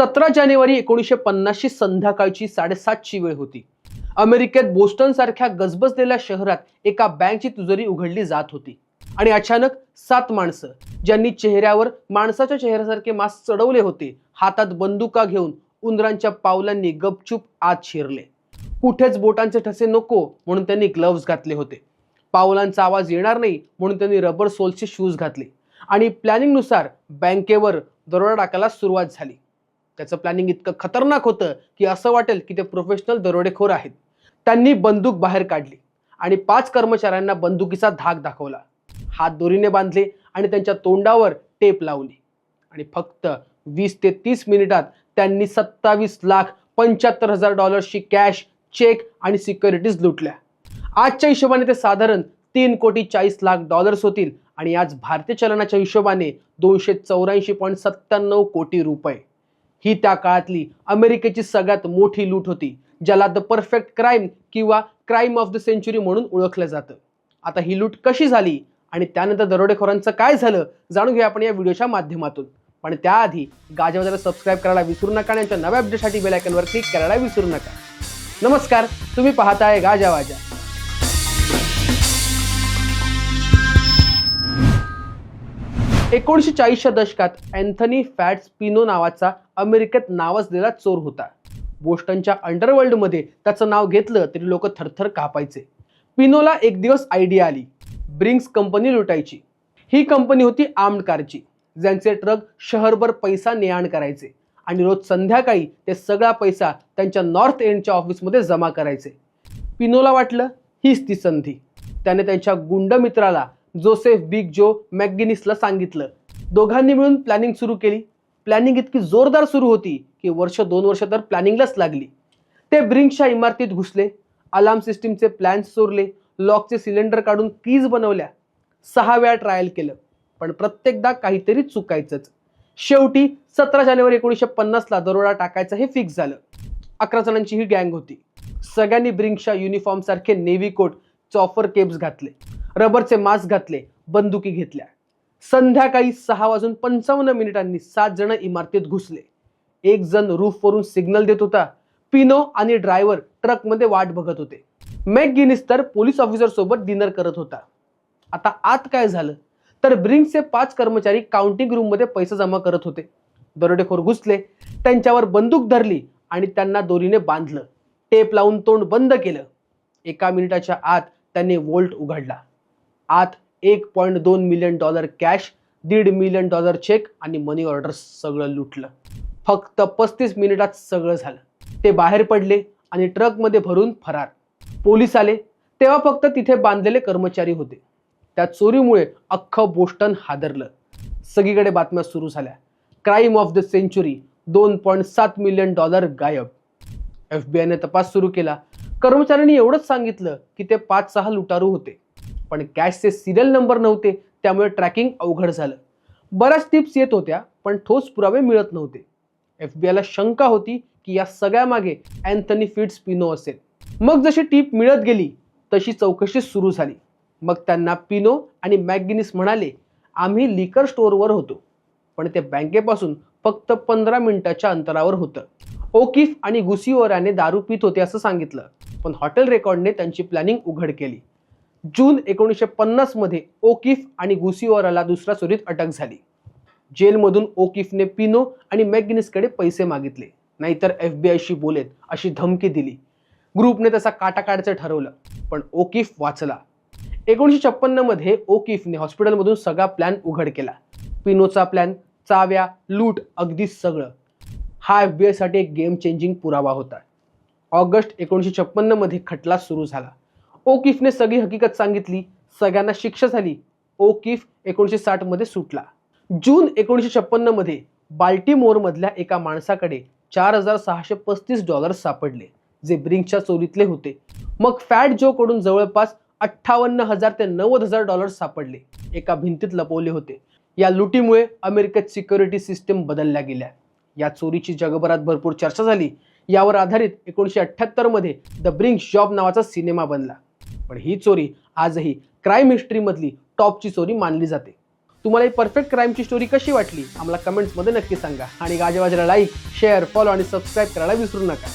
सतरा जानेवारी एकोणीसशे पन्नासची संध्याकाळची साडेसातची वेळ होती. अमेरिकेत बोस्टन सारख्या गजबजलेल्या शहरात एका बँकची तुजरी उघडली जात होती. आणि अचानक सात माणसं ज्यांनी चेहऱ्यावर माणसाच्या चेहऱ्यासारखे मास्क चढवले होते हातात बंदुका घेऊन उंदरांच्या पावलांनी गपचूप आत शिरले. कुठेच बोटांचे ठसे नको म्हणून त्यांनी ग्लव्ज घातले होते. पावलांचा आवाज येणार नाही म्हणून त्यांनी रबर सोलचे शूज घातले. आणि प्लॅनिंगनुसार बँकेवर दरोडा टाकायला सुरुवात झाली. त्याचं प्लॅनिंग इतकं खतरनाक होतं की असं वाटेल की ते प्रोफेशनल दरोडेखोर आहेत. त्यांनी बंदूक बाहेर काढली आणि पाच कर्मचाऱ्यांना बंदुकीचा धाक दाखवला. हात दोरीने बांधले आणि त्यांच्या तोंडावर टेप लावली. आणि फक्त वीस ते तीस मिनिटात त्यांनी सत्तावीस लाख पंच्याहत्तर हजार डॉलर्सची कॅश चेक आणि सिक्युरिटीज लुटल्या. आजच्या हिशोबाने ते साधारण तीन कोटी चाळीस लाख डॉलर्स होतील आणि आज भारतीय चलनाच्या हिशोबाने दोनशे चौऱ्याऐंशी पॉईंट सत्त्याण्णव कोटी रुपये. ही त्या काळातली अमेरिकेची सगळ्यात मोठी लूट होती ज्याला द परफेक्ट क्राईम किंवा क्राईम ऑफ द सेंचुरी म्हणून ओळखलं जातं. आता ही लूट कशी झाली आणि त्यानंतर दरोडेखोरांचं काय झालं जाणून घेऊया आपण या व्हिडिओच्या माध्यमातून. पण त्याआधी गाजावाजाला सबस्क्राईब करायला विसरू नका आणि यांच्या नव्या अपडेटसाठी बेलायकनवर क्लिक करायला विसरू नका. नमस्कार तुम्ही पाहताय गाजावाजा एकोणीसशे चाळीसच्या दशकात अँथनी फॅट्स पिनो नावाचा अमेरिकेत नावाजलेला चोर होता. बोस्टनच्या अंडरवर्ल्डमध्ये त्याचं नाव घेतलं तरी लोक थरथर कापायचे. पिनोला एक दिवस आयडिया आली. ब्रिंग्स कंपनी लुटायची. ही कंपनी होती आर्म्ड कारची ज्यांचे ट्रक शहरभर पैसा ने करायचे आणि रोज संध्याकाळी ते सगळा पैसा त्यांच्या नॉर्थ एंडच्या ऑफिसमध्ये जमा करायचे. पिनोला वाटलं हीच ती संधी. त्याने त्यांच्या गुंड मित्राला जोसेफ बिग जो मॅकगिनिसला सांगितलं. दोघांनी मिळून प्लॅनिंग सुरू केली. प्लॅनिंग इतकी जोरदार सुरू होती की वर्ष दोन वर्ष तर प्लॅनिंगलाच लागली. ते ब्रिंकच्या इमारतीत घुसले. अलार्म सिस्टीमचे प्लॅन्स चोरले लॉकचे सिलेंडर काढून कीज बनवल्या. सहा वेळा ट्रायल केलं. पण प्रत्येकदा काहीतरी चुकायचंच. शेवटी सतरा जानेवारी एकोणीसशे पन्नासला दरोडा टाकायचं हे फिक्स झालं. अकरा जणांची ही गँग होती. सगळ्यांनी ब्रिंकच्या युनिफॉर्म सारखे नेव्ही कोट चॉफर केप्स घातले. रबरचे मास्क घातले बंदुकी घेतल्या. संध्याकाळी सहा वाजून पंचावन्न मिनिटांनी सात जण इमारतीत घुसले. एक जण रूफवरून सिग्नल देत होता. पिनो आणि ड्रायव्हर ट्रकमध्ये वाट बघत होते. मॅक गिनिस तर पोलीस ऑफिसर सोबत डिनर करत होता. आता आत काय झालं? तर ब्रिंगचे पाच कर्मचारी काउंटिंग रूममध्ये पैसे जमा करत होते. दरोडेखोर घुसले त्यांच्यावर बंदूक धरली आणि त्यांना दोरीने बांधलं. टेप लावून तोंड बंद केलं. एका मिनिटाच्या आत त्यांनी वोल्ट उघडला. आत एक पॉईंट दोन मिलियन डॉलर कॅश दीड मिलियन डॉलर चेक आणि मनी ऑर्डर सगळं लुटलं. फक्त पस्तीस मिनिटात सगळं झालं. ते बाहेर पडले आणि ट्रकमध्ये भरून फरार. पोलीस आले. तेव्हा फक्त तिथे बांधलेले कर्मचारी होते. त्या चोरीमुळे अख्खं बोस्टन हादरलं. सगळीकडे बातम्या सुरू झाल्या. क्राईम ऑफ द सेंचुरी दोन पॉईंट सात मिलियन डॉलर गायब. एफ बी आयने तपास सुरू केला. कर्मचाऱ्यांनी एवढंच सांगितलं की ते पाच सहा लुटारू होते. पण कॅशचे सिरियल नंबर नव्हते त्यामुळे ट्रॅकिंग अवघड झालं. बऱ्याच टिप्स येत होत्या पण ठोस पुरावे मिळत नव्हते. एफ बी आयला शंका होती की या सगळ्या मागे अँथनी फिट्स पिनो असेल. मग जशी टीप मिळत गेली तशी चौकशी सुरू झाली. मग त्यांना पिनो आणि मॅकगिनिस म्हणाले आम्ही लिकर स्टोअरवर होतो. पण ते बँकेपासून फक्त पंधरा मिनिटाच्या अंतरावर होतं. ओकिफ आणि गुसिओराने दारू पित होते असं सांगितलं पण हॉटेल रेकॉर्डने त्यांची प्लॅनिंग उघड केली. जून एकोणीसशे पन्नासमध्ये ओकिफ आणि घुसीओराला दुसऱ्या चोरीत अटक झाली. जेलमधून ओकिफने पिनो आणि मॅकगिनिसकडे पैसे मागितले. नाहीतर एफ बी आयशी बोलेत अशी धमकी दिली. ग्रुपने त्याचा काटा काढायचं ठरवलं पण ओकिफ वाचला. एकोणीसशे छप्पन्नमध्ये ओकिफने हॉस्पिटलमधून सगळा प्लॅन उघड केला. पिनोचा प्लॅन चाव्या लूट अगदी सगळं. हा एफ बी आयसाठी एक गेम चेंजिंग पुरावा होता. ऑगस्ट एकोणीसशे छप्पन्नमध्ये खटला सुरू झाला. ओकिफने सगळी हकीकत सांगितली सगळ्यांना शिक्षा झाली. ओकिफ एकोणीसशे साठमध्ये सुटला. जून एकोणीसशे छप्पन्नमध्ये बाल्टीमोरमधल्या एका माणसाकडे चार हजार सहाशे पस्तीस डॉलर्स सापडले जे ब्रिंकच्या चोरीतले होते. मग फॅट जो कडून जवळपास अठ्ठावन्न हजार ते नव्वद हजार डॉलर्स सापडले एका भिंतीत लपवले होते. या लुटीमुळे अमेरिकेत सिक्युरिटी सिस्टीम बदलल्या गेल्या. या चोरीची जगभरात भरपूर चर्चा झाली. यावर आधारित एकोणीसशे अठ्ठ्याहत्तरमध्ये द ब्रिंक जॉब नावाचा सिनेमा बनला. पण ही चोरी आजही क्राईम हिस्ट्रीमधली टॉपची चोरी मानली जाते. तुम्हाला ही परफेक्ट क्राईमची स्टोरी कशी वाटली? आम्हाला कमेंट्समध्ये नक्की सांगा. आणि गाजेवाजेला लाईक शेअर फॉलो आणि सबस्क्राईब करायला विसरू नका.